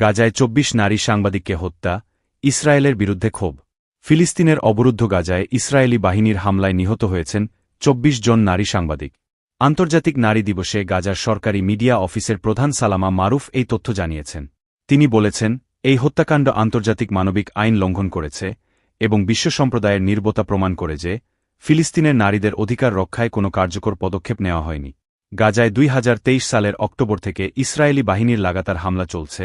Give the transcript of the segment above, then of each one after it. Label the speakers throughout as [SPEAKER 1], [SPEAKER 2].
[SPEAKER 1] গাজায় চব্বিশ নারী সাংবাদিককে হত্যা, ইসরায়েলের বিরুদ্ধে ক্ষোভ। ফিলিস্তিনের অবরুদ্ধ গাজায় ইসরায়েলি বাহিনীর হামলায় নিহত হয়েছেন চব্বিশ জন নারী সাংবাদিক। আন্তর্জাতিক নারী দিবসে গাজার সরকারি মিডিয়া অফিসের প্রধান সালামা মারুফ এই তথ্য জানিয়েছেন। তিনি বলেছেন, এই হত্যাকাণ্ড আন্তর্জাতিক মানবিক আইন লঙ্ঘন করেছে এবং বিশ্ব সম্প্রদায়ের নির্বতা প্রমাণ করে যে, ফিলিস্তিনের নারীদের অধিকার রক্ষায় কোনো কার্যকর পদক্ষেপ নেওয়া হয়নি। গাজায় দুই হাজার তেইশ সালের অক্টোবর থেকে ইসরায়েলি বাহিনীর লাগাতার হামলা চলছে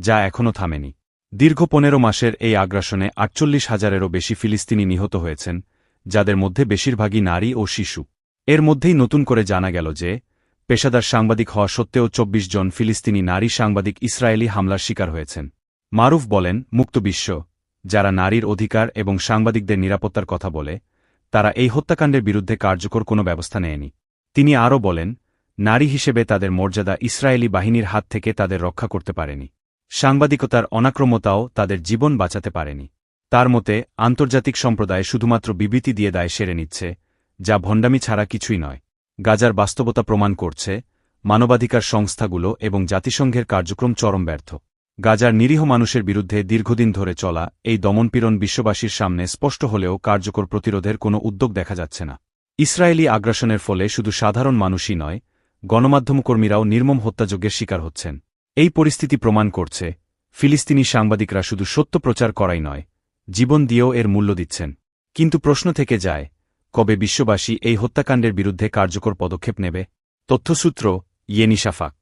[SPEAKER 1] যা এখনও থামেনি। দীর্ঘ পনেরো মাসের এই আগ্রাসনে আটচল্লিশ হাজারেরও বেশি ফিলিস্তিনি নিহত হয়েছেন, যাদের মধ্যে বেশিরভাগই নারী ও শিশু। এর মধ্যেই নতুন করে জানা গেল যে, পেশাদার সাংবাদিক হওয়া সত্ত্বেও চব্বিশ জন ফিলিস্তিনি নারী সাংবাদিক ইসরায়েলি হামলার শিকার হয়েছেন। মারুফ বলেন, মুক্ত বিশ্ব, যারা নারীর অধিকার এবং সাংবাদিকদের নিরাপত্তার কথা বলে, তারা এই হত্যাকাণ্ডের বিরুদ্ধে কার্যকর কোনো ব্যবস্থা নেয়নি। তিনি আরও বলেন, নারী হিসেবে তাদের মর্যাদা ইসরায়েলি বাহিনীর হাত থেকে তাদের রক্ষা করতে পারেনি। সাংবাদিকতার অনাক্রমতাও তাদের জীবন বাঁচাতে পারেনি। তার মতে, আন্তর্জাতিক সম্প্রদায় শুধুমাত্র বিবৃতি দিয়ে দায় সেরে নিচ্ছে, যা ভণ্ডামি ছাড়া কিছুই নয়। গাজার বাস্তবতা প্রমাণ করছে, মানবাধিকার সংস্থাগুলো এবং জাতিসংঘের কার্যক্রম চরম ব্যর্থ। গাজার নিরীহ মানুষের বিরুদ্ধে দীর্ঘদিন ধরে চলা এই দমনপীড়ন বিশ্ববাসীর সামনে স্পষ্ট হলেও কার্যকর প্রতিরোধের কোনো উদ্যোগ দেখা যাচ্ছে না। ইসরায়েলি আগ্রাসনের ফলে শুধু সাধারণ মানুষই নয়, গণমাধ্যমকর্মীরাও নির্মম হত্যাযজ্ঞের শিকার হচ্ছেন। এই পরিস্থিতি প্রমাণ করছে, ফিলিস্তিনি সাংবাদিকরা শুধু সত্য প্রচার করাই নয়, জীবন দিয়েও এর মূল্য দিচ্ছেন। কিন্তু প্রশ্ন থেকে যায়, কবে বিশ্ববাসী এই হত্যাকাণ্ডের বিরুদ্ধে কার্যকর পদক্ষেপ নেবে? তথ্যসূত্র ইয়েনি শাফাক